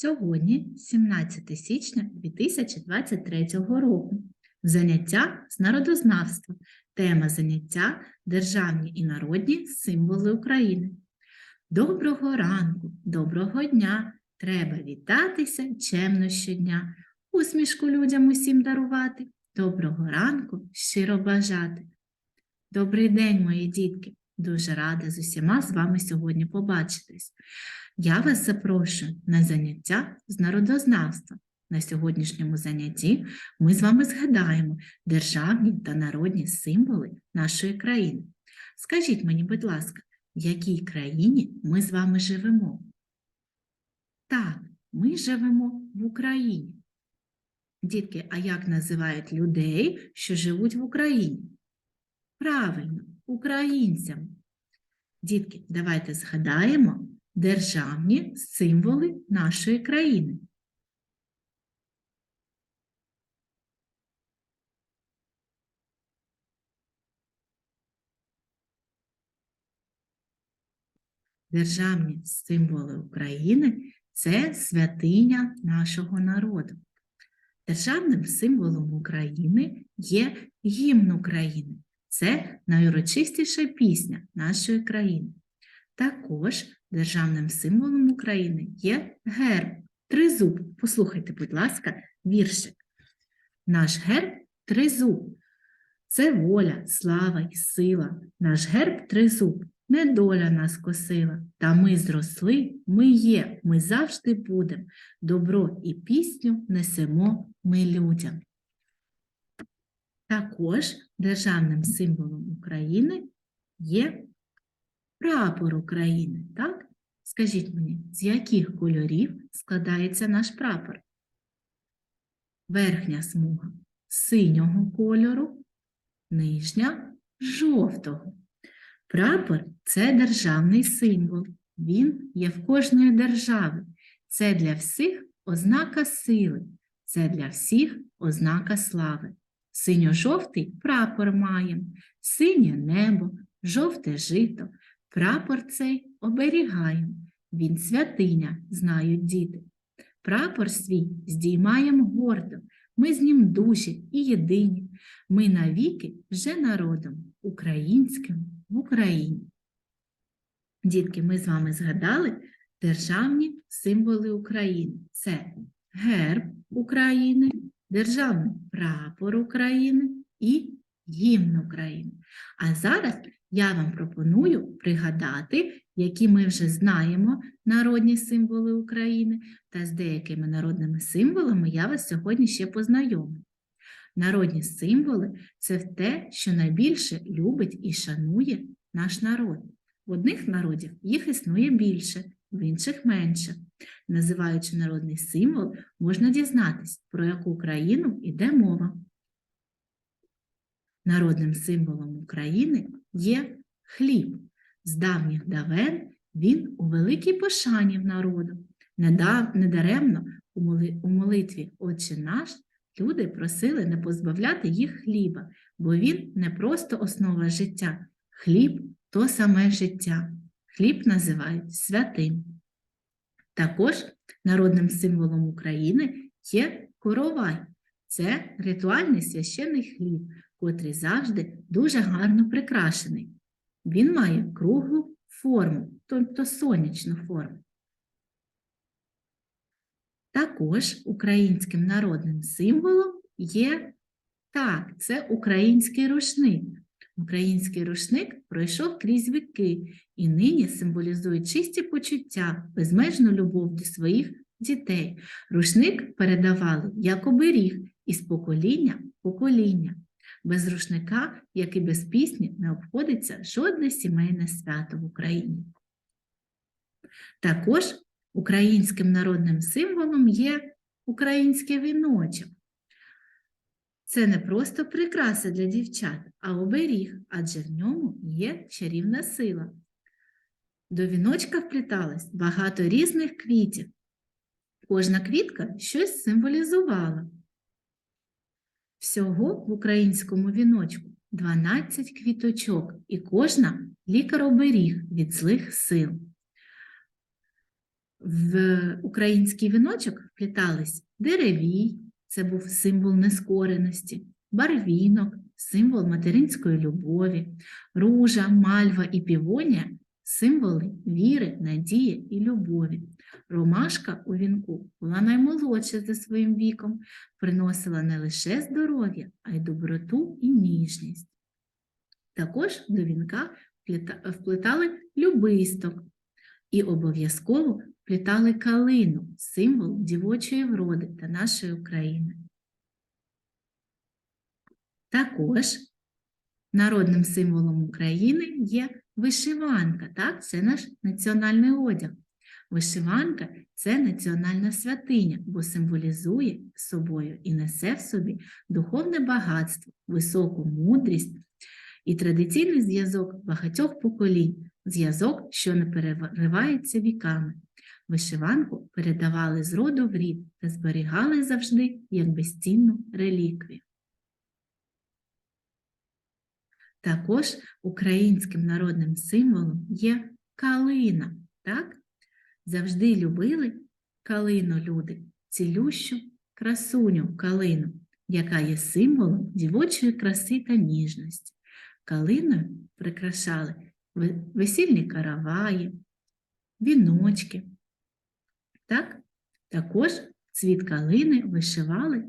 Сьогодні 17 січня 2023 року. Заняття з народознавства. Тема заняття Державні і народні символи України. Доброго ранку, доброго дня! Треба вітатися чемно щодня, усмішку людям усім дарувати, доброго ранку щиро бажати. Добрий день, мої дітки! Дуже рада з усіма з вами сьогодні побачитись. Я вас запрошую на заняття з народознавства. На сьогоднішньому занятті ми з вами згадаємо державні та народні символи нашої країни. Скажіть мені, будь ласка, в якій країні ми з вами живемо? Так, ми живемо в Україні. Дітки, а як називають людей, що живуть в Україні? Правильно, українцями. Дітки, давайте згадаємо державні символи нашої країни. Державні символи України це святиня нашого народу. Державним символом України є гімн України. Це найурочистіша пісня нашої країни. Також державним символом України є герб, тризуб. Послухайте, будь ласка, віршик. Наш герб тризуб. Це воля, слава і сила. Наш герб тризуб. Недоля нас косила, та ми зросли, ми є, ми завжди будем. Добро і пісню несемо ми людям. Також державним символом України є прапор України, так? Скажіть мені, з яких кольорів складається наш прапор? Верхня смуга синього кольору, нижня жовтого. Прапор це державний символ. Він є в кожної держави. Це для всіх ознака сили, це для всіх ознака слави. Синьо-жовтий прапор маєм, синє небо, жовте жито. Прапор цей оберігаєм. Він святиня, знають діти. Прапор свій здіймаєм гордо, ми з ним душі і єдині. Ми навіки вже народом українським в Україні. Дітки, ми з вами згадали державні символи України. Це герб України, державний прапор України і гімн України. А зараз я вам пропоную пригадати, які ми вже знаємо народні символи України, та з деякими народними символами я вас сьогодні ще познайомлю. Народні символи це те, що найбільше любить і шанує наш народ. В одних народів їх існує більше, в інших менше. Називаючи народний символ, можна дізнатись, про яку країну йде мова. Народним символом України є хліб. З давніх давен він у великій пошані в народу. Недаремно у молитві Отче наш люди просили не позбавляти їх хліба, бо він не просто основа життя. Хліб то саме життя. Хліб називають святим. Також народним символом України є коровай. Це ритуальний священний хліб, котрий завжди дуже гарно прикрашений. Він має круглу форму, тобто сонячну форму. Також українським народним символом є так, це український рушник. Український рушник пройшов крізь віки і нині символізує чисті почуття, безмежну любов до своїх дітей. Рушник передавали як оберіг із покоління в покоління. Без рушника, як і без пісні, не обходиться жодне сімейне свято в Україні. Також українським народним символом є український віночок. Це не просто прикраса для дівчат, а оберіг, адже в ньому є чарівна сила. До віночка впліталось багато різних квітів. Кожна квітка щось символізувала. Всього в українському віночку 12 квіточок, і кожна лікар-оберіг від злих сил. в український віночок вплітались деревій, це був символ нескореності, барвінок, символ материнської любові, ружа, мальва і півонія символи віри, надії і любові. Ромашка у вінку була наймолодша за своїм віком, приносила не лише здоров'я, а й доброту і ніжність. Також до вінка вплетали любисток і обов'язково вплітали калину, символ дівочої вроди та нашої України. Також народним символом України є вишиванка, так? Це наш національний одяг. Вишиванка це національна святиня, бо символізує собою і несе в собі духовне багатство, високу мудрість і традиційний зв'язок багатьох поколінь, зв'язок, що не переривається віками. Вишиванку передавали з роду в рід та зберігали завжди як безцінну реліквію. Також українським народним символом є калина. Так? Завжди любили калину люди, цілющу красуню калину, яка є символом дівочої краси та ніжності. Калиною прикрашали весільні караваї, віночки. Так? Також цвіт калини вишивали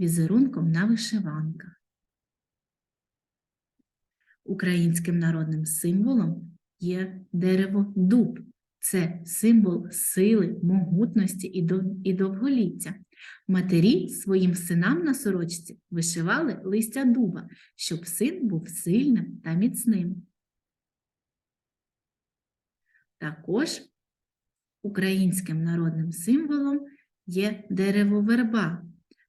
візерунком на вишиванках. Українським народним символом є дерево дуб. Це символ сили, могутності і дов- і довголіття. Матері своїм синам на сорочці вишивали листя дуба, щоб син був сильним та міцним. Також українським народним символом є дерево верба.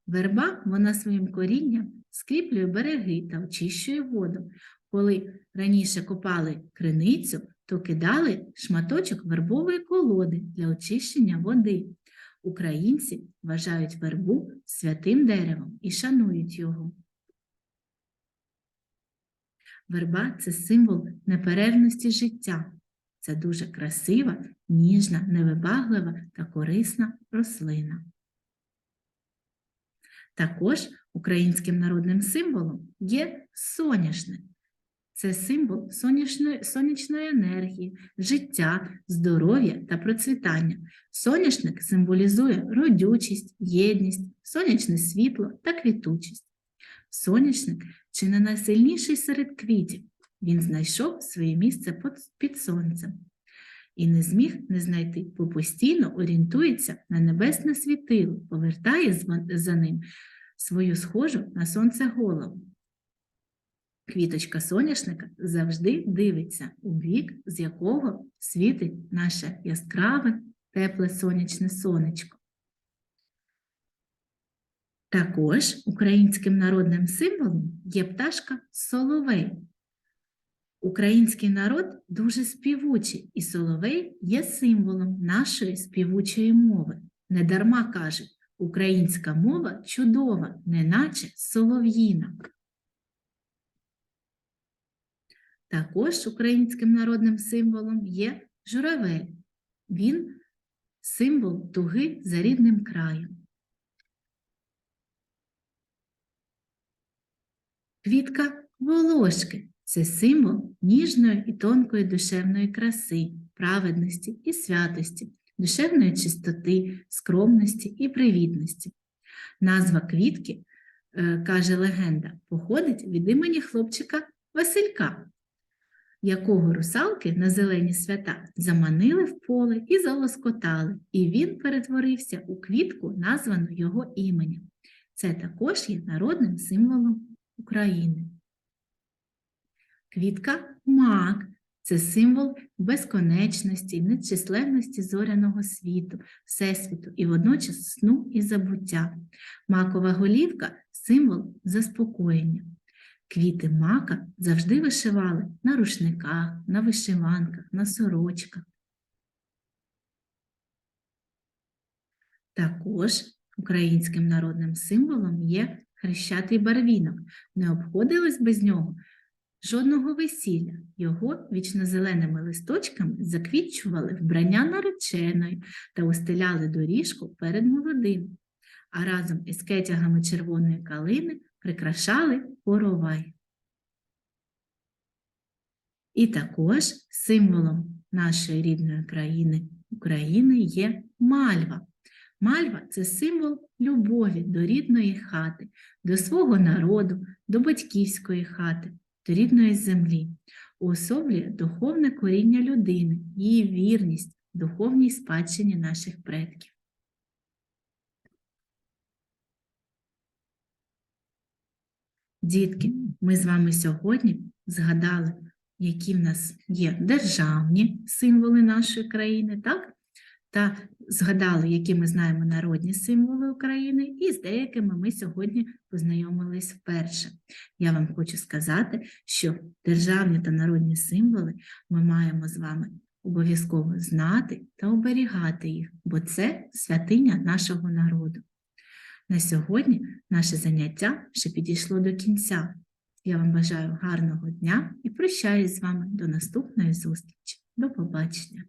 Верба вона своїм корінням скріплює береги та очищує воду. Коли раніше копали криницю, то кидали шматочок вербової колоди для очищення води. Українці вважають вербу святим деревом і шанують його. Верба це символ неперервності життя. Це дуже красива, ніжна, невибаглива та корисна рослина. Також українським народним символом є соняшник. Це символ сонячної, сонячної енергії, життя, здоров'я та процвітання. Соняшник символізує родючість, єдність, сонячне світло та квітучість. Соняшник чи не найсильніший серед квітів. Він знайшов своє місце під- сонцем і не зміг не знайти, бо постійно орієнтується на небесне світило, повертає за ним свою схожу на сонце голову. Квіточка соняшника завжди дивиться у бік, з якого світить наше яскраве, тепле сонячне сонечко. Також українським народним символом є пташка соловей. Український народ дуже співучий, і соловей є символом нашої співучої мови. Недарма кажуть, українська мова чудова, неначе солов'їна. Також українським народним символом є журавель. Він символ туги за рідним краєм. Квітка волошки це символ ніжної і тонкої душевної краси, праведності і святості, душевної чистоти, скромності і привітності. Назва квітки, е, каже легенда, походить від імені хлопчика Василька, якого русалки на зелені свята заманили в поле і залоскотали, і він перетворився у квітку, названу його іменем. Це також є народним символом України. Квітка мак це символ безконечності, нечисленності зоряного світу, всесвіту і водночас сну і забуття. Макова голівка символ заспокоєння. Квіти мака завжди вишивали на рушниках, на вишиванках, на сорочках. Також українським народним символом є хрещатий барвінок. Не обходились без нього жодного весілля. Його вічнозеленими листочками заквітчували вбрання нареченої та устеляли доріжку перед молодим, а разом із кетягами червоної калини прикрашали коровай. І також символом нашої рідної країни України є мальва. Мальва це символ любові до рідної хати, до свого народу, до батьківської хати, до рідної землі, уособлює духовне коріння людини, її вірність духовній спадщині наших предків. Дітки, ми з вами сьогодні згадали, які в нас є державні символи нашої країни, так? Та згадали, які ми знаємо народні символи України, і з деякими ми сьогодні познайомились вперше. Я вам хочу сказати, що державні та народні символи ми маємо з вами обов'язково знати та оберігати їх, бо це святиня нашого народу. На сьогодні наше заняття вже підійшло до кінця. Я вам бажаю гарного дня і прощаюсь з вами до наступної зустрічі. До побачення!